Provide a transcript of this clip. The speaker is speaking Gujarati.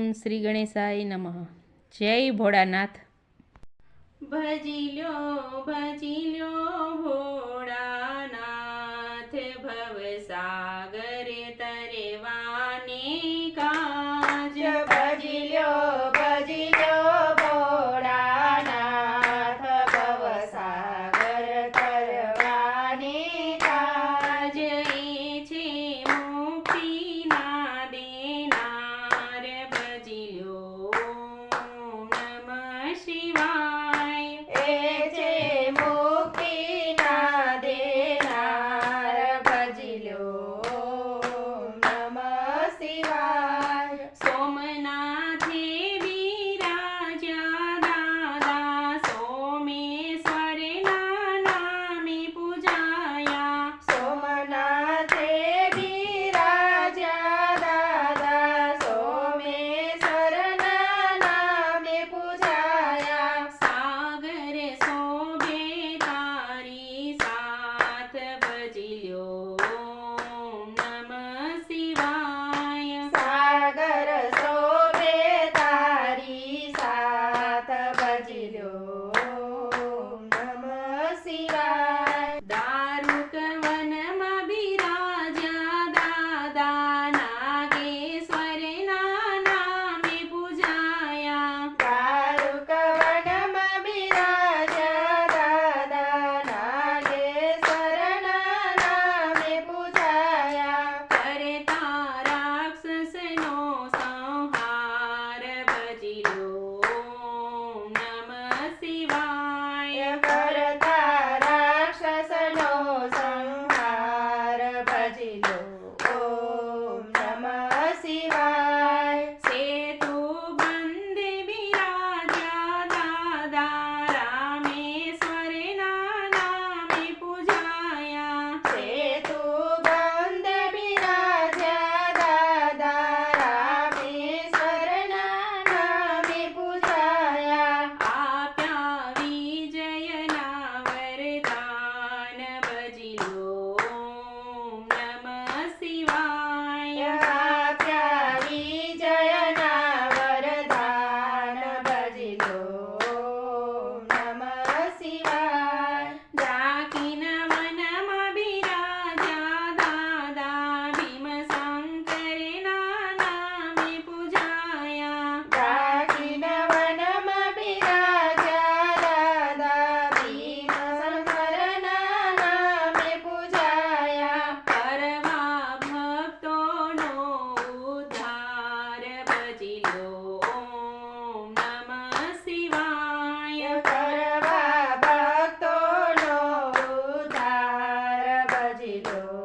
ઓમ શ્રી ગણેશાય નમઃ. જય ભોળાનાથ. ભજી લ્યો ભજી લ્યો ભો બાજી લો. નમ શિવાય. Go.